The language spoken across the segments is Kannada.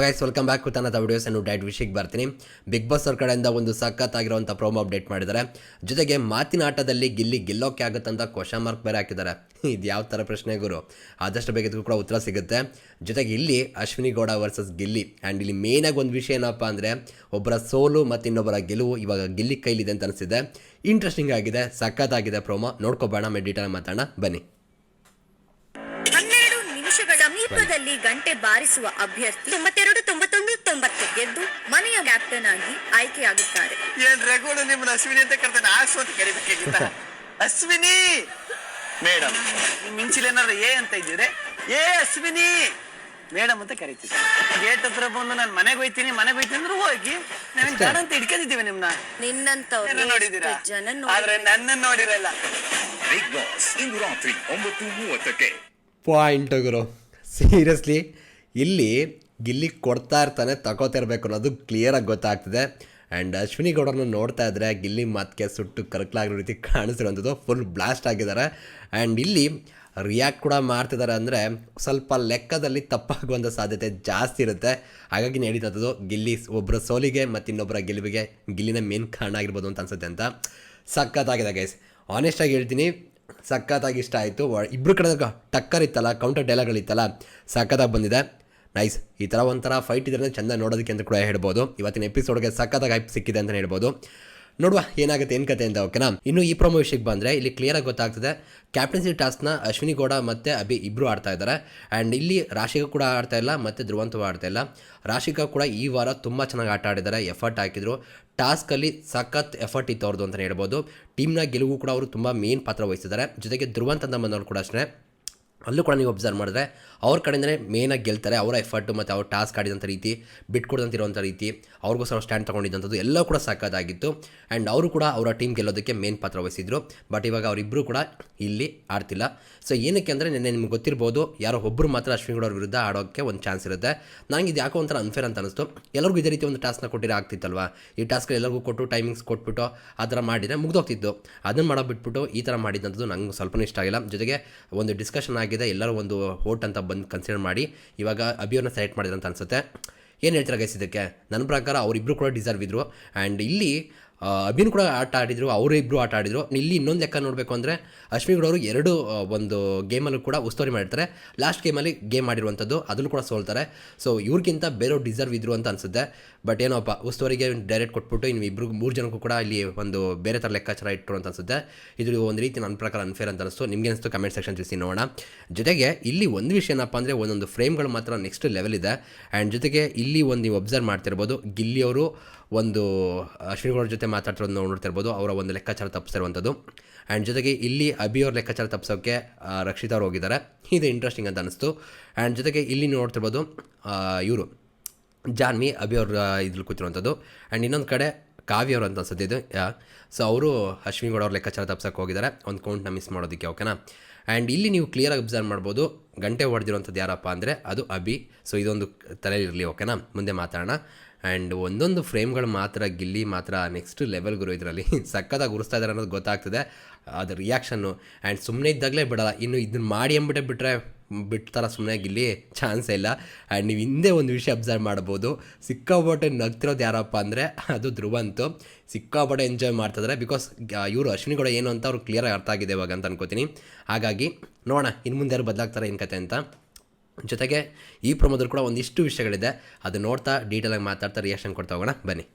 ಗೈಸ್ ವೆಲ್ಕಮ್ ಬ್ಯಾಕ್ ಟು ತನ್ನ ವಿಡಿಯೋಸ್ ಅನ್ನು ಡೈಟ್ ವಿಷಯಕ್ಕೆ ಬರ್ತೀನಿ. ಬಿಗ್ ಬಾಸ್ ಅವ್ರ ಕಡೆಯಿಂದ ಒಂದು ಸಖತ್ತಾಗಿರುವಂಥ ಪ್ರೋಮೋ ಅಪ್ಡೇಟ್ ಮಾಡಿದ್ದಾರೆ. ಜೊತೆಗೆ ಮಾತಿನ ಆಟದಲ್ಲಿ ಗಿಲ್ಲಿ ಗೆಲ್ಲೋಕೆ ಆಗುತ್ತಂತ ಕ್ವಶನ್ ಮಾರ್ಕ್ ಬೇರೆ ಹಾಕಿದ್ದಾರೆ. ಇದು ಯಾವ ಥರ ಪ್ರಶ್ನೆ ಗುರು? ಆದಷ್ಟು ಬೇಗ ಕೂಡ ಉತ್ತರ ಸಿಗುತ್ತೆ. ಜೊತೆಗೆ ಇಲ್ಲಿ ಅಶ್ವಿನಿ ಗೌಡ ವರ್ಸಸ್ ಗಿಲ್ಲಿ. ಆ್ಯಂಡ್ ಇಲ್ಲಿ ಮೇನಾಗಿ ಒಂದು ವಿಷಯ ಏನಪ್ಪ ಅಂದರೆ, ಒಬ್ಬರ ಸೋಲು ಮತ್ತು ಇನ್ನೊಬ್ಬರ ಗೆಲುವು ಇವಾಗ ಗಿಲ್ಲಿ ಕೈಲಿದೆ ಅಂತ ಅನಿಸಿದೆ ಇಂಟ್ರೆಸ್ಟಿಂಗ್ ಆಗಿದೆ, ಸಖತ್ತಾಗಿದೆ ಪ್ರೋಮೋ ನೋಡ್ಕೊಬೇಡ ಆಮೇಲೆ ಡೀಟೇಲ್ ಮಾತಾಡೋಣ. ಬನ್ನಿ. ಸಮೀಪದಲ್ಲಿ ಗಂಟೆ ಬಾರಿಸುವ ಅಭ್ಯರ್ಥಿ ತೊಂಬತ್ತೆರಡು ತೊಂಬತ್ತೊಂದು ತೊಂಬತ್ತು ಗೆದ್ದು ಮನೆಯ ಕ್ಯಾಪ್ಟನ್ ಆಗಿ ಆಯ್ಕೆಯಾಗುತ್ತಾರೆ. ಏನ್ ರಘುಗಳು ನಿಮ್ಮನ್ನ ಅಶ್ವಿನಿ ಅಂತ ಕರ್ತಾನೆ? ಆಸು ಅಂತ ಕರಿಬೇಕಾಗಿತ್ತ ಅಶ್ವಿನಿ! ಮೇಡಮ್ ಮಿಂಚಿಲ್ ಏನಾದ್ರು ಏ ಅಂತ ಇದ್ದಿದ್ರೆ ಏ ಅಶ್ವಿನಿ! ಮೇಡಮ್ ಅಂತ ಕರಿತೀವಿ. ಗೇಟ್ ಹತ್ರ ಬಂದು ನಾನು ಮನೆಗೆ ಹೋಯ್ತೀನಿ ಮನೆಗೆ ಹೋಯ್ತೀನಿ ಅಂದ್ರೆ ಹೋಗಿ. ನಾನು ಜನ ಅಂತ ಹಿಡ್ಕೊಂಡಿದ್ದೀವಿ ನಿಮ್ನ. ನಿನ್ನಂತ ನೋಡಿದೀರಾ ಜನ ಆದ್ರೆ ನನ್ನನ್ನು ನೋಡಿರಲ್ಲ. ಬಿಗ್ ಬಾಸ್ ಇಂದು ರಾತ್ರಿ ಒಂಬತ್ತು ಮೂವತ್ತಕ್ಕೆ. ಪಾಯಿಂಟ್ ಗುರು ಸೀರಿಯಸ್ಲಿ ಇಲ್ಲಿ ಗಿಲ್ಲಿ ಕೊಡ್ತಾ ಇರ್ತಾನೆ ತಗೋತಿರ್ಬೇಕು ಅನ್ನೋದು ಕ್ಲಿಯರಾಗಿ ಗೊತ್ತಾಗ್ತಿದೆ. ಆ್ಯಂಡ್ ಅಶ್ವಿನಿ ಗೌಡರನ್ನ ನೋಡ್ತಾ ಇದ್ರೆ ಗಿಲ್ಲಿ ಮಾತಿಗೆ ಸುಟ್ಟು ಕರಕಲಾಗಿರೋ ರೀತಿ ಕಾಣಿಸ್ತಿರೋಂಥದ್ದು ಫುಲ್ ಬ್ಲಾಸ್ಟ್ ಆಗಿದ್ದಾರೆ. ಆ್ಯಂಡ್ ಇಲ್ಲಿ ರಿಯಾಕ್ಟ್ ಕೂಡ ಮಾಡ್ತಿದ್ದಾರೆ ಅಂದರೆ ಸ್ವಲ್ಪ ಲೆಕ್ಕದಲ್ಲಿ ತಪ್ಪಾಗುವಂಥ ಸಾಧ್ಯತೆ ಜಾಸ್ತಿ ಇರುತ್ತೆ. ಹಾಗಾಗಿ ನಡೀತದ್ದು ಗಿಲ್ಲಿ ಒಬ್ಬರ ಸೋಲಿಗೆ ಮತ್ತು ಇನ್ನೊಬ್ಬರ ಗೆಲುವಿಗೆ ಗಿಲ್ಲಿನ ಮೇನ್ ಕಾರಣ ಆಗಿರ್ಬೋದು ಅಂತ ಅನ್ಸುತ್ತೆ ಅಂತ ಸಖತ್ತಾಗಿದೆ ಗೈಸ್ ಆನೆಸ್ಟಾಗಿ ಹೇಳ್ತೀನಿ ಸಖತ್ತಾಗಿ ಇಷ್ಟ ಆಯಿತು. ಇಬ್ಬರು ಕಡೆ ಟಕ್ಕರ್ ಇತ್ತಲ್ಲ ಕೌಂಟರ್ ಡೈಲಾಗ್ಗಳಿತ್ತಲ್ಲ ಸಖತ್ತಾಗಿ ಬಂದಿದೆ. ನೈಸ್ ಈ ಥರ ಒಂಥರ ಫೈಟ್ ಇದ್ರೆ ಚೆಂದ ನೋಡೋದಕ್ಕೆ ಅಂತ ಕೂಡ ಹೇಳ್ಬೋದು. ಇವತ್ತಿನ ಎಪಿಸೋಡ್ಗೆ ಸಖತ್ತಾಗಿ ಹೈಪ್ ಸಿಕ್ಕಿದೆ ಅಂತಲೇ ಹೇಳ್ಬೋದು. ನೋಡುವ, ಏನಾಗುತ್ತೆ, ಏನು ಕತೆ ಅಂತ ಓಕೆನಾ ಇನ್ನು ಈ ಪ್ರೊಮೋ ವಿಷಯಕ್ಕೆ ಬಂದರೆ, ಇಲ್ಲಿ ಕ್ಲಿಯರಾಗಿ ಗೊತ್ತಾಗ್ತದೆ ಕ್ಯಾಪ್ಟನ್ಸಿ ಟಾಸ್ಕ್ನ ಅಶ್ವಿನಿ ಗೌಡ ಮತ್ತು ಅಭಿ ಇಬ್ರು ಆಡ್ತಾ ಇದ್ದಾರೆ ಆ್ಯಂಡ್ ಇಲ್ಲಿ ರಾಶಿಕಾ ಕೂಡ ಆಡ್ತಾ ಇಲ್ಲ, ಮತ್ತೆ ಧ್ರುವಂತವೂ ಆಡ್ತಾ ಇಲ್ಲ. ರಾಶಿಕಾ ಕೂಡ ಈ ವಾರ ತುಂಬ ಚೆನ್ನಾಗಿ ಆಟ ಆಡಿದ್ದಾರೆ ಎಫರ್ಟ್ ಹಾಕಿದ್ರು. ಟಾಸ್ಕಲ್ಲಿ ಸಖತ್ ಎಫರ್ಟ್ ಇತ್ತು ಅವ್ರದ್ದು ಅಂತಲೇ ಹೇಳ್ಬೋದು. ಟೀಮ್ನ ಗೆಲುವು ಕೂಡ ಅವರು ತುಂಬ ಮೇನ್ ಪಾತ್ರ ವಹಿಸಿದ್ದಾರೆ ಜೊತೆಗೆ ಧ್ರುವಂತ ಅಂತ ಬಂದವರು ಕೂಡ ಅಷ್ಟೇ. ಅಲ್ಲೂ ಕೂಡ ನೀವು ಅಬ್ಸರ್ವ್ ಮಾಡಿದ್ರೆ ಅವ್ರ ಕಡೆಯಿಂದಲೇ ಮೇನಾಗಿ ಗೆಲ್ತಾರೆ, ಅವರ ಎಫರ್ಟು ಮತ್ತು ಅವ್ರ ಟಾಸ್ಕ್ ಆಡಿದಂಥ ರೀತಿ ಬಿಟ್ಕೊಡ್ದಂತಿರುವಂಥ ರೀತಿ, ಅವ್ರಿಗೋಸ್ಕರ ಸ್ಟ್ಯಾಂಡ್ ತೊಗೊಂಡಿದ್ದಂಥದ್ದು ಎಲ್ಲ ಕೂಡ ಸಾಕಾದಾಗಿತ್ತು ಆ್ಯಂಡ್ ಅವರು ಕೂಡ ಅವರ ಟೀಮ್ ಗೆಲ್ಲೋದಕ್ಕೆ ಮೇನ್ ಪಾತ್ರ ವಹಿಸಿದ್ರು. ಬಟ್ ಇವಾಗ ಅವರಿಬ್ಬರು ಕೂಡ ಇಲ್ಲಿ ಆಡ್ತಿಲ್ಲ. ಸೊ ಏನಕ್ಕೆ ಅಂದರೆ ನಿನ್ನೆ ನಿಮ್ಗೆ ಗೊತ್ತಿರ್ಬೋದು, ಯಾರೋ ಒಬ್ಬರು ಮಾತ್ರ ಅಶ್ವಿನ್ ಅವ್ರ ವಿರುದ್ಧ ಆಡೋಕ್ಕೆ ಒಂದು ಚಾನ್ಸ್ ಇರುತ್ತೆ. ನನಗೆ ಇದು ಯಾಕೋ ಒಂಥರ ಅನ್ಫೇರ್ ಅಂತ ಅನಿಸ್ತು. ಎಲ್ಲರಿಗೂ ಇದೇ ರೀತಿ ಒಂದು ಟಾಸ್ಕ್ನ ಕೊಟ್ಟಿರೋ ಆಗ್ತಿತ್ತಲ್ವಾ? ಈ ಟಾಸ್ಕ್ ಎಲ್ಲರಿಗೂ ಕೊಟ್ಟು ಟೈಮಿಂಗ್ಸ್ ಕೊಟ್ಬಿಟ್ಟು ಆ ಥರ ಮಾಡಿದರೆ ಮುಗ್ದೋಗ್ತಿತ್ತು. ಅದನ್ನು ಮಾಡೋ ಬಿಟ್ಬಿಟ್ಟು ಈ ಥರ ಮಾಡಿದಂಥದ್ದು ನಂಗೆ ಸ್ವಲ್ಪನೂ ಇಷ್ಟ ಆಗಿಲ್ಲ. ಜೊತೆಗೆ ಒಂದು ಡಿಸ್ಕಷನ್ ಆಗಿದೆ ಎಲ್ಲರೂ ಒಂದು ವೋಟ್ ಅಂತ ಬಂದು ಕನ್ಸಿಡರ್ ಮಾಡಿ, ಇವಾಗ ಅಭಿಯವ್ರನ್ನ ಸೆಲೆಕ್ಟ್ ಮಾಡಿದ್ರು ಅಂತ ಅನಿಸುತ್ತೆ. ಏನು ಹೇಳ್ತೀರಾ ಗೈಸ್ ಇದಕ್ಕೆ? ನನ್ನ ಪ್ರಕಾರ ಅವರಿಬ್ಬರು ಕೂಡ ಡಿಸರ್ವ್ ಇದ್ದರು ಆ್ಯಂಡ್ ಇಲ್ಲಿ ಅಭಿನ್ ಕೂಡ ಆಟ ಆಡಿದ್ರು ಅವರಿಬ್ಬರು ಆಟ ಆಡಿದ್ರು. ಇಲ್ಲಿ ಇನ್ನೊಂದು ಲೆಕ್ಕ ನೋಡಬೇಕು ಅಂದರೆ ಅವರು ಎರಡು ಒಂದು ಗೇಮಲ್ಲೂ ಕೂಡ ಉಸ್ತುವಾರಿ ಮಾಡಿರ್ತಾರೆ. ಲಾಸ್ಟ್ ಗೇಮಲ್ಲಿ ಗೇಮ್ ಮಾಡಿರುವಂಥದ್ದು ಅದನ್ನು ಕೂಡ ಸೋಲ್ತಾರೆ. ಸೊ, ಇವ್ರಿಗಿಂತ ಬೇರೆಯವ್ರು ಡಿಸರ್ವ್ ಇದ್ರು ಅಂತ ಅನಿಸುತ್ತೆ. ಬಟ್ ಏನೋಪ್ಪ, ಉಸ್ತುವಾರಿಗೆ ಡೈರೆಕ್ಟ್ ಕೊಟ್ಬಿಟ್ಟು ಇನ್ನು ಇಬ್ಬರು ಮೂರು ಜನಕ್ಕೂ ಕೂಡ ಇಲ್ಲಿ ಒಂದು ಬೇರೆ ಥರ ಲೆಕ್ಕಾಚಾರ ಇಟ್ಟರು ಅಂತ ಅನಿಸುತ್ತೆ. ಇದು ಒಂದು ರೀತಿ ನನ್ನ ಪ್ರಕಾರ ಅನ್ಫೇರ್ ಅಂತ ಅನಿಸ್ತು. ನಿಮಗೆ ಅನಿಸ್ತು ಕಮೆಂಟ್ ಸೆಕ್ಷನ್ ತಿಳಿಸಿ ನೋಡೋಣ. ಜೊತೆಗೆ ಇಲ್ಲಿ ಒಂದು ವಿಷಯ ಏನಪ್ಪ ಅಂದರೆ ಒಂದೊಂದು ಫ್ರೇಮ್ಗಳು ಮಾತ್ರ ನೆಕ್ಸ್ಟ್ ಲೆವೆಲ್ ಇದೆ. ಆ್ಯಂಡ್ ಜೊತೆಗೆ ಇಲ್ಲಿ ಒಂದು ನೀವು ಅಬ್ಸರ್ವ್ ಮಾಡ್ತಿರ್ಬೋದು ಗಿಲ್ಲಿಯವರು ಒಂದು ಅಶ್ವಿನಿಗೌಡ ಜೊತೆ ಮಾತಾಡ್ತಿರೋದು ನೋಡ್ತಿರ್ಬೋದು ಅವರ ಒಂದು ಲೆಕ್ಕಾಚಾರ ತಪ್ಪಿಸಿರುವಂಥದ್ದು. ಆ್ಯಂಡ್ ಜೊತೆಗೆ ಇಲ್ಲಿ ಅಭಿ ಅವ್ರ ಲೆಕ್ಕಾಚಾರ ತಪ್ಪಿಸೋಕ್ಕೆ ರಕ್ಷಿತ್ ಅವ್ರು ಹೋಗಿದ್ದಾರೆ. ಇದು ಇಂಟ್ರೆಸ್ಟಿಂಗ್ ಅಂತ ಅನಿಸ್ತು. ಆ್ಯಂಡ್ ಜೊತೆಗೆ ಇಲ್ಲಿ ನೋಡ್ತಿರ್ಬೋದು ಇವರು. ಜಾನ್ವಿ, ಅಭಿ ಅವ್ರ ಇದ್ರಲ್ಲಿ ಕೂತಿರುವಂಥದ್ದು. ಆ್ಯಂಡ್ ಇನ್ನೊಂದು ಕಡೆ ಕಾವ್ಯ ಅವರು ಅಂತ ಅನ್ಸುತ್ತೆ ಇದು. ಸೊ ಅವರು ಅಶ್ವಿನಿ ಗೌಡ ಅವ್ರ ಲೆಕ್ಕಾಚಾರ ತಪ್ಸಕ್ಕೆ ಹೋಗಿದ್ದಾರೆ. ಒಂದು ಕೌಂಟ್ನ ಮಿಸ್ ಮಾಡೋದಕ್ಕೆ ಓಕೆನಾ ಆ್ಯಂಡ್ ಇಲ್ಲಿ ನೀವು ಕ್ಲಿಯರಾಗಿ ಅಬ್ಸರ್ವ್ ಮಾಡ್ಬೋದು, ಗಂಟೆ ಹೊಡೆದಿರುವಂಥದ್ದು ಯಾರಪ್ಪ ಅಂದರೆ ಅದು ಅಭಿ. ಸೊ ಇದೊಂದು ತಲೆಯಲ್ಲಿರಲಿ ಓಕೆನಾ ಮುಂದೆ ಮಾತಾಡೋಣ. ಆ್ಯಂಡ್ ಒಂದೊಂದು ಫ್ರೇಮ್ಗಳು ಮಾತ್ರ, ಗಿಲ್ಲಿ ಮಾತ್ರ ನೆಕ್ಸ್ಟ್ ಲೆವೆಲ್ ಗುರು ಇದರಲ್ಲಿ. ಸಕ್ಕತ್ತಾಗಿ ಗುರುಸ್ತಾ ಇದ್ದಾರೆ ಅನ್ನೋದು ಗೊತ್ತಾಗ್ತದೆ. ಅದು ರಿಯಾಕ್ಷನ್ನು ಆ್ಯಂಡ್ ಸುಮ್ಮನೆ ಇದ್ದಾಗಲೇ ಬಿಡಲ್ಲ. ಇನ್ನು ಇದನ್ನ ಮಾಡಿ ಅಂದ್ಬಿಟ್ಟೆ ಬಿಟ್ಟರೆ ಬಿಡ್ತಾರ ಸುಮ್ಮನೆ ಗಿಲ್ಲಿ. ಚಾನ್ಸೇ ಇಲ್ಲ. ಆ್ಯಂಡ್ ನೀವು ಹಿಂದೆ ಒಂದು ವಿಷಯ ಅಬ್ಸರ್ವ್ ಮಾಡ್ಬೋದು. ಸಿಕ್ಕಾಪಟ್ಟೆ ನಗ್ತಿರೋದು ಯಾರಪ್ಪ ಅಂದರೆ ಅದು ಧ್ರುವಂತು. ಸಿಕ್ಕಾಪಟ್ಟೆ ಎಂಜಾಯ್ ಮಾಡ್ತಿದ್ದಾರೆ ಬಿಕಾಸ್ ಇವರು ಅಶ್ವಿನಿ ಕೂಡ ಏನು ಅಂತ ಅವ್ರು ಕ್ಲಿಯರಾಗಿ ಅರ್ಥ ಆಗಿದೆ ಇವಾಗ ಅಂತ ಅನ್ಕೋತೀನಿ. ಹಾಗಾಗಿ ನೋಡೋಣ ಇನ್ನು ಮುಂದೆ ಯಾರು ಬದಲಾಗ್ತಾರೆ ಏನು ಕತೆ ಅಂತ. ಜೊತೆಗೆ ಈ ಪ್ರಮೋದಲ್ಲಿ ಕೂಡ ಒಂದಿಷ್ಟು ವಿಷಯಗಳಿದೆ. ಅದು ನೋಡ್ತಾ ಡೀಟೇಲಾಗಿ ಮಾತಾಡ್ತಾ ರಿಯಾಕ್ಷನ್ ಕೊಡ್ತಾ ಹೋಗೋಣ. ಬನ್ನಿ.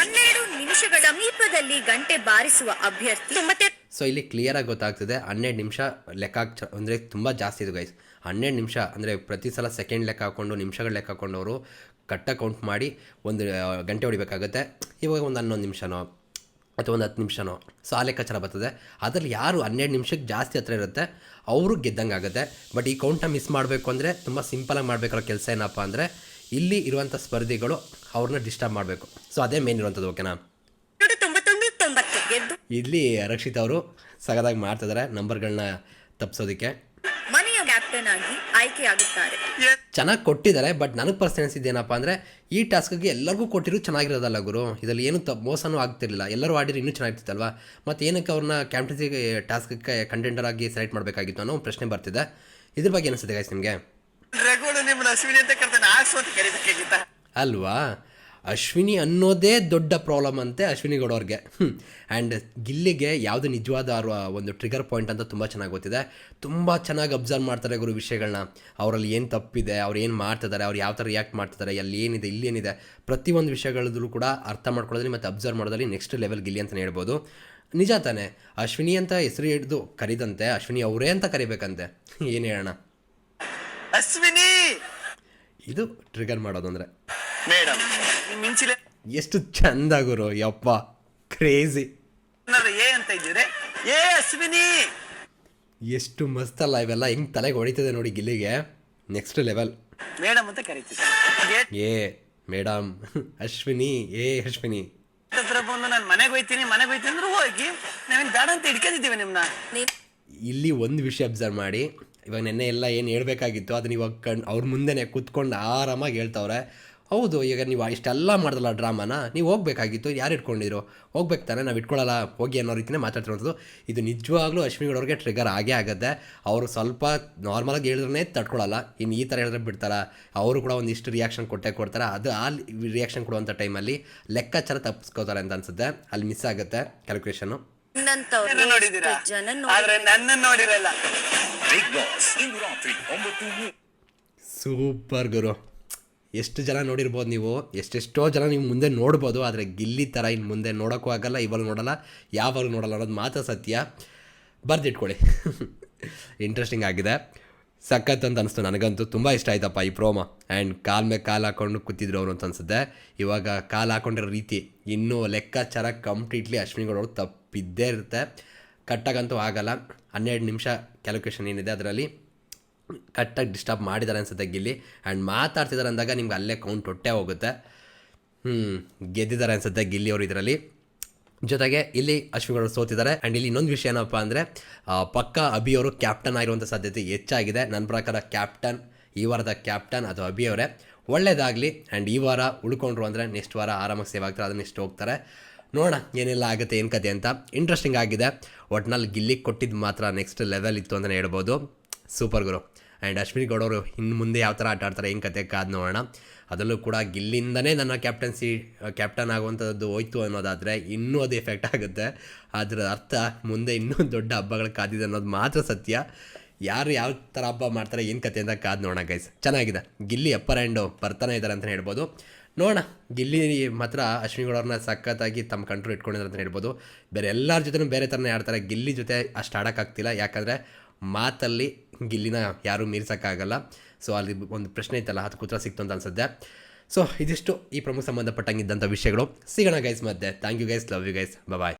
ಹನ್ನೆರಡು ನಿಮಿಷಗಳ ಸಮೀಪದಲ್ಲಿ ಗಂಟೆ ಬಾರಿಸುವ ಅಭ್ಯರ್ಥಿ. ಮತ್ತೆ ಸೊ ಇಲ್ಲಿ ಕ್ಲಿಯರಾಗಿ ಗೊತ್ತಾಗ್ತದೆ. ಹನ್ನೆರಡು ನಿಮಿಷ ಲೆಕ್ಕ ಅಂದರೆ ತುಂಬ ಜಾಸ್ತಿ ಇದು ಗೈಸ್ ಹನ್ನೆರಡು ನಿಮಿಷ ಅಂದರೆ ಪ್ರತಿ ಸಲ ಸೆಕೆಂಡ್ ಲೆಕ್ಕ ಹಾಕ್ಕೊಂಡು ನಿಮಿಷಗಳು ಲೆಕ್ಕ ಹಾಕ್ಕೊಂಡು ಅವರು ಕಟ್ಟ ಕೌಂಟ್ ಮಾಡಿ ಒಂದು ಗಂಟೆ ಹೊಡಿಬೇಕಾಗುತ್ತೆ. ಇವಾಗ ಒಂದು ಹನ್ನೊಂದು ನಿಮಿಷನೋ ಅಥವಾ ಒಂದು ಹತ್ತು ನಿಮಿಷನೋ ಸೊ ಆ ಲೆಕ್ಕಾಚಾರ ಬರ್ತದೆ. ಅದರಲ್ಲಿ ಯಾರು ಹನ್ನೆರಡು ನಿಮಿಷಕ್ಕೆ ಜಾಸ್ತಿ ಹತ್ರ ಇರುತ್ತೆ, ಅವರು ಗೆದ್ದಂಗೆ ಆಗುತ್ತೆ ಬಟ್ ಈ ಕೌಂಟ್ನ ಮಿಸ್ ಮಾಡಬೇಕು ಅಂದರೆ ತುಂಬ ಸಿಂಪಲಾಗಿ ಮಾಡಬೇಕಾದ ಕೆಲಸ ಏನಪ್ಪ ಅಂದರೆ, ಇಲ್ಲಿ ಇರುವಂಥ ಸ್ಪರ್ಧಿಗಳು ಅವ್ರನ್ನ ಡಿಸ್ಟರ್ಬ್ ಮಾಡಬೇಕು. ಸೊ ಅದೇ ಮೇನ್ ಇರುವಂಥದ್ದು ಓಕೆನಾ ಇಲ್ಲಿ ರಕ್ಷಿತ್ ಅವರು ಸಗದಾಗಿ ಮಾಡ್ತಿದ್ದಾರೆ ನಂಬರ್ಗಳನ್ನ ತಪ್ಪಿಸೋದಕ್ಕೆ ಮನೆಯ ಕ್ಯಾಪ್ಟನ್ ಆಗಿ ಆಯ್ಕೆಯಾಗುತ್ತಾರೆ. ಚೆನ್ನಾಗಿ ಕೊಟ್ಟಿದ್ದಾರೆ ಬಟ್ ನನಗೆ ಪರ್ಸೆನ್ಸ್ ಇದೇನಪ್ಪ ಅಂದರೆ ಈ ಟಾಸ್ಕ್ಗೆ ಎಲ್ಲರಿಗೂ ಕೊಟ್ಟಿರೋ ಚೆನ್ನಾಗಿರೋದಲ್ಲ ಗುರು. ಇದರಲ್ಲಿ ಏನು ತ ಮೋಸನೂ ಆಗ್ತಿರಲಿಲ್ಲ. ಎಲ್ಲರೂ ಆಡಿರೋ ಇನ್ನೂ ಚೆನ್ನಾಗಿರ್ತಿತ್ತಲ್ವ? ಮತ್ತು ಏನಕ್ಕೆ ಅವ್ರನ್ನ ಕ್ಯಾಪ್ಟನ್ಸಿಗೆ ಟಾಸ್ಕ್ಗೆ ಕಂಟೆಂಡರ್ ಆಗಿ ಸೆಲೆಕ್ಟ್ ಮಾಡಬೇಕಾಗಿತ್ತು ಅನ್ನೋ ಪ್ರಶ್ನೆ ಬರ್ತಿದೆ. ಇದ್ರ ಬಗ್ಗೆ ಅನಿಸುತ್ತೆ ಗಾಯ್ಸ್ ನಿಮಗೆ? ಅಲ್ವಾ? ಅಶ್ವಿನಿ ಅನ್ನೋದೇ ದೊಡ್ಡ ಪ್ರಾಬ್ಲಮ್ ಅಂತೆ ಅಶ್ವಿನಿ ಗೌಡವ್ರಿಗೆ. ಆ್ಯಂಡ್ ಗಿಲ್ಲಿಗೆ ಯಾವುದು ನಿಜವಾದ ಒಂದು ಟ್ರಿಗರ್ ಪಾಯಿಂಟ್ ಅಂತ ತುಂಬ ಚೆನ್ನಾಗಿ ಗೊತ್ತಿದೆ. ತುಂಬ ಚೆನ್ನಾಗಿ ಅಬ್ಸರ್ವ್ ಮಾಡ್ತಾರೆ ಗುರು ವಿಷಯಗಳನ್ನ ಅವರಲ್ಲಿ ಏನು ತಪ್ಪಿದೆ ಅವ್ರು ಏನು ಮಾಡ್ತಿದ್ದಾರೆ ಅವ್ರು ಯಾವ ಥರ ರಿಯಾಕ್ಟ್ ಮಾಡ್ತಿದ್ದಾರೆ ಅಲ್ಲಿ ಏನಿದೆ ಇಲ್ಲಿ ಏನಿದೆ. ಪ್ರತಿಯೊಂದು ವಿಷಯಗಳಲ್ಲೂ ಕೂಡ ಅರ್ಥ ಮಾಡ್ಕೊಳ್ಳೋದ್ರಲ್ಲಿ ಮತ್ತು ಅಬ್ಸರ್ವ್ ಮಾಡೋದ್ರಲ್ಲಿ ನೆಕ್ಸ್ಟ್ ಲೆವೆಲ್ ಗಿಲ್ಲಿ ಅಂತಲೇ ಹೇಳ್ಬೋದು. ನಿಜ ತಾನೆ. ಅಶ್ವಿನಿ ಅಂತ ಹೆಸರು ಹಿಡಿದು ಕರೀದಂತೆ ಅಶ್ವಿನಿ ಅವರೇ ಅಂತ ಕರಿಬೇಕಂತೆ. ಏನು ಹೇಳೋಣ? ಅಶ್ವಿನಿ! ಇದು ಟ್ರಿಗರ್ ಮಾಡೋದು ಅಂದರೆ ಮೇಡಮ್ ಮಿಂಚಿಲೆ ಎಷ್ಟು ಚಂದ ಗುರು ಯಪ್ಪ ಕ್ರೇಜಿ ಏ ಅಂತ ಇದ್ದೀರಿ? ಏ ಅಶ್ವಿನಿ! ಎಷ್ಟು ಮಸ್ತ್ ಅಲ್ಲ ಇವೆಲ್ಲ ಹೆಂಗ್ ತಲೆಗೆ ಹೊಡಿತದೆ ನೋಡಿ ಗಿಲ್ಲಿಗೆ. ನೆಕ್ಸ್ಟ್ ಲೆವೆಲ್ ಮೇಡಮ್ ಅಂತ ಕರಿತೀವಿ ಗೇಟ್ ಏ ಮೇಡಮ್. ಅಶ್ವಿನಿ ಏ ಅಶ್ವಿನಿ. ಹತ್ರ ಬಂದು ನಾನು ಮನೆಗೆ ಹೋಯ್ತೀನಿ ಮನೆಗೆ ಹೋಯ್ತೀನಿ ಅಂದ್ರೆ ಹೋಗಿ. ನಾವೇನು ಬೇಡ ಅಂತ ಹಿಡ್ಕೊಂಡಿದ್ದೀವಿ ನಿಮ್ಮನ್ನ ನೀನ್ ಇಲ್ಲಿ ಒಂದು ವಿಷಯ ಅಬ್ಸರ್ವ್ ಮಾಡಿ. ಇವಾಗ ನೆನ್ನೆ ಎಲ್ಲ ಏನು ಹೇಳ್ಬೇಕಾಗಿತ್ತು ಅದನ್ನ ಇವಾಗ ಕಣ್ ಅವ್ರ ಮುಂದೆನೆ ಕೂತ್ಕೊಂಡು ಆರಾಮಾಗಿ ಹೇಳ್ತವ್ರೆ. ಹೌದು ಈಗ ನೀವು ಇಷ್ಟೆಲ್ಲ ಮಾಡಿದಲ್ಲ ಡ್ರಾಮಾನ ನೀವು ಹೋಗ್ಬೇಕಾಗಿತ್ತು ಯಾರು ಇಟ್ಕೊಂಡಿದ್ರು ಹೋಗ್ಬೇಕು ತಾನೆ ನಾವು ಇಟ್ಕೊಳ್ಳಲ್ಲ ಹೋಗಿ ಅನ್ನೋ ರೀತಿನೇ ಮಾತಾಡ್ತಿರೋದು ಇದು ನಿಜವಾಗ್ಲೂ ಅಶ್ವಿನಿ ಗೌಡವ್ರಿಗೆ ಟ್ರಿಗರ್ ಆಗೇ ಆಗುತ್ತೆ. ಅವರು ಸ್ವಲ್ಪ ನಾರ್ಮಲಾಗಿ ಹೇಳಿದ್ರೆ ತಡ್ಕೊಳ್ಳಲ್ಲ ಇನ್ನು ಈ ಥರ ಹೇಳಿದ್ರೆ ಬಿಡ್ತಾರ? ಅವರು ಕೂಡ ಒಂದಿಷ್ಟು ರಿಯಾಕ್ಷನ್ ಕೊಟ್ಟೆ ಕೊಡ್ತಾರೆ? ಅದು ಆ ರಿಯಾಕ್ಷನ್ ಕೊಡುವಂಥ ಟೈಮಲ್ಲಿ ಲೆಕ್ಕಾಚಾರ ತಪ್ಪಿಸ್ಕೋತಾರೆ ಅಂತ ಅನ್ಸುತ್ತೆ. ಅಲ್ಲಿ ಮಿಸ್ ಆಗುತ್ತೆ ಕ್ಯಾಲ್ಕುಲೇಷನ್ ಸೂಪರ್ ಗುರು. ಎಷ್ಟು ಜನ ನೋಡಿರ್ಬೋದು ನೀವು, ಎಷ್ಟೆಷ್ಟೋ ಜನ ನೀವು ಮುಂದೆ ನೋಡ್ಬೋದು, ಆದರೆ ಗಿಲ್ಲಿ ಥರ ಇನ್ನು ಮುಂದೆ ನೋಡೋಕ್ಕೂ ಆಗಲ್ಲ ಇವಾಗ ನೋಡಲ್ಲ ಯಾವಾಗ ನೋಡಲ್ಲ ಅನ್ನೋದು ಮಾತ್ರ ಸತ್ಯ. ಬರ್ದಿಟ್ಕೊಳ್ಳಿ. ಇಂಟ್ರೆಸ್ಟಿಂಗ್ ಆಗಿದೆ. ಸಖತ್ ಅಂತ ಅನಿಸ್ತು ನನಗಂತೂ. ತುಂಬ ಇಷ್ಟ ಆಯ್ತಪ್ಪ ಈ ಪ್ರೋಮ ಆ್ಯಂಡ್ ಕಾಲ್ ಮೇಲೆ ಕಾಲು ಹಾಕೊಂಡು ಕೂತಿದ್ರು ಅವರು ಅಂತ ಅನ್ಸುತ್ತೆ. ಇವಾಗ ಕಾಲು ಹಾಕೊಂಡಿರೋ ರೀತಿ ಇನ್ನೂ ಲೆಕ್ಕಾಚಾರ ಕಂಪ್ಲೀಟ್ಲಿ ಅಶ್ವಿನಿ ಗೌಡವ್ರು ತಪ್ಪಿದ್ದೇ ಇರುತ್ತೆ. ಕಟ್ಟಾಗಂತೂ ಆಗಲ್ಲ. ಹನ್ನೆರಡು ನಿಮಿಷ ಕ್ಯಾಲ್ಕುಲೇಷನ್ ಏನಿದೆ ಅದರಲ್ಲಿ. ಕರೆಕ್ಟಾಗಿ ಡಿಸ್ಟರ್ಬ್ ಮಾಡಿದ್ದಾರೆ ಅನ್ಸುತ್ತೆ ಗಿಲ್ಲಿ. ಆ್ಯಂಡ್ ಮಾತಾಡ್ತಿದ್ದಾರೆ ಅಂದಾಗ ನಿಮ್ಗೆ ಅಲ್ಲೇ ಕೌಂಟ್ ಹೊಟ್ಟೆ ಹೋಗುತ್ತೆ. ಹ್ಞೂ ಗೆದ್ದಿದ್ದಾರೆ ಅನ್ಸುತ್ತೆ ಗಿಲ್ಲಿ ಅವರು ಇದರಲ್ಲಿ. ಜೊತೆಗೆ ಇಲ್ಲಿ ಅಶ್ವಿಗಳು ಸೋತಿದ್ದಾರೆ. ಆ್ಯಂಡ್ ಇಲ್ಲಿ ಇನ್ನೊಂದು ವಿಷಯ ಏನಪ್ಪ ಅಂದರೆ ಪಕ್ಕ ಅಭಿ ಅವರು ಕ್ಯಾಪ್ಟನ್ ಆಗಿರುವಂಥ ಸಾಧ್ಯತೆ ಹೆಚ್ಚಾಗಿದೆ. ನನ್ನ ಪ್ರಕಾರ ಕ್ಯಾಪ್ಟನ್ ಈ ವಾರದ ಕ್ಯಾಪ್ಟನ್ ಅಥವಾ ಅಭಿ ಅವರೇ ಒಳ್ಳೇದಾಗಲಿ. ಆ್ಯಂಡ್ ಈ ವಾರ ಉಳ್ಕೊಂಡ್ರು ಅಂದರೆ ನೆಕ್ಸ್ಟ್ ವಾರ ಆರಾಮಾಗಿ ಸೇವ್ ಆಗ್ತಾರೆ, ಅದನ್ನ ನೆಕ್ಸ್ಟ್ ಹೋಗ್ತಾರೆ. ನೋಡೋಣ ಏನೆಲ್ಲ ಆಗುತ್ತೆ ಏನು ಕತೆ ಅಂತ. ಇಂಟ್ರೆಸ್ಟಿಂಗ್ ಆಗಿದೆ. ಒಟ್ನಲ್ಲಿ ಗಿಲ್ಲಿಗೆ ಕೊಟ್ಟಿದ್ದು ಮಾತ್ರ ನೆಕ್ಸ್ಟ್ ಲೆವೆಲ್ ಇತ್ತು ಅಂತಲೇ ಹೇಳ್ಬೋದು. ಸೂಪರ್ ಗುರು. ಆ್ಯಂಡ್ ಅಶ್ವಿನಿ ಗೌಡವರು ಇನ್ನು ಮುಂದೆ ಯಾವ ಥರ ಆಟ ಆಡ್ತಾರೆ, ಏನು ಕತೆ ಕಾದು ನೋಡೋಣ. ಅದರಲ್ಲೂ ಕೂಡ ಗಿಲ್ಲಿಂದನೇ ನನ್ನ ಕ್ಯಾಪ್ಟನ್ಸಿ ಕ್ಯಾಪ್ಟನ್ ಆಗುವಂಥದ್ದು ಹೋಯ್ತು ಅನ್ನೋದಾದರೆ ಇನ್ನೂ ಅದು ಎಫೆಕ್ಟ್ ಆಗುತ್ತೆ. ಅದರ ಅರ್ಥ ಮುಂದೆ ಇನ್ನೂ ದೊಡ್ಡ ಹಬ್ಬಗಳು ಕಾದಿದೆ ಅನ್ನೋದು ಮಾತ್ರ ಸತ್ಯ. ಯಾರು ಯಾವ ಥರ ಹಬ್ಬ ಮಾಡ್ತಾರೆ, ಏನು ಕತೆ ಅಂತ ಕಾದು ನೋಡೋಣ ಗೈಸ್ ಚೆನ್ನಾಗಿದೆ. ಗಿಲ್ಲಿ ಅಪ್ಪರ್ ಆ್ಯಂಡು ಬರ್ತಾನೆ ಇದ್ದಾರೆ ಅಂತಲೇ ಹೇಳ್ಬೋದು. ನೋಡೋಣ, ಗಿಲ್ಲಿ ಮಾತ್ರ ಅಶ್ವಿನಿ ಗೌಡವ್ರನ್ನ ಸಖತ್ತಾಗಿ ತಮ್ಮ ಕಂಟ್ರೋಲ್ ಇಟ್ಕೊಂಡಿದ್ದಾರೆ ಅಂತ ಹೇಳ್ಬೋದು. ಬೇರೆ ಎಲ್ಲರ ಜೊತೆನೂ ಬೇರೆ ಥರನೇ ಆಡ್ತಾರೆ. ಗಿಲ್ಲಿ ಜೊತೆ ಅಷ್ಟು ಆಡೋಕ್ಕಾಗ್ತಿಲ್ಲ. ಯಾಕಂದರೆ ಮಾತಲ್ಲಿ ಗಿಲ್ಲಿನ ಯಾರೂ ಮೀರ್ಸೋಕ್ಕಾಗಲ್ಲ. ಸೊ ಅಲ್ಲಿ ಒಂದು ಪ್ರಶ್ನೆ ಇತ್ತಲ್ಲ ಅದು ಕುತ್ರ ಸಿಕ್ತು ಅಂತ ಅನ್ಸುತ್ತೆ. ಸೊ ಇದಿಷ್ಟು ಈ ಪ್ರಮುಖ ಸಂಬಂಧಪಟ್ಟಂಗಿದ್ದಂಥ ವಿಷಯಗಳು. ಸಿಗೋಣ ಗೈಸ್ ಮತ್ತೆ thank you guys love you guys bye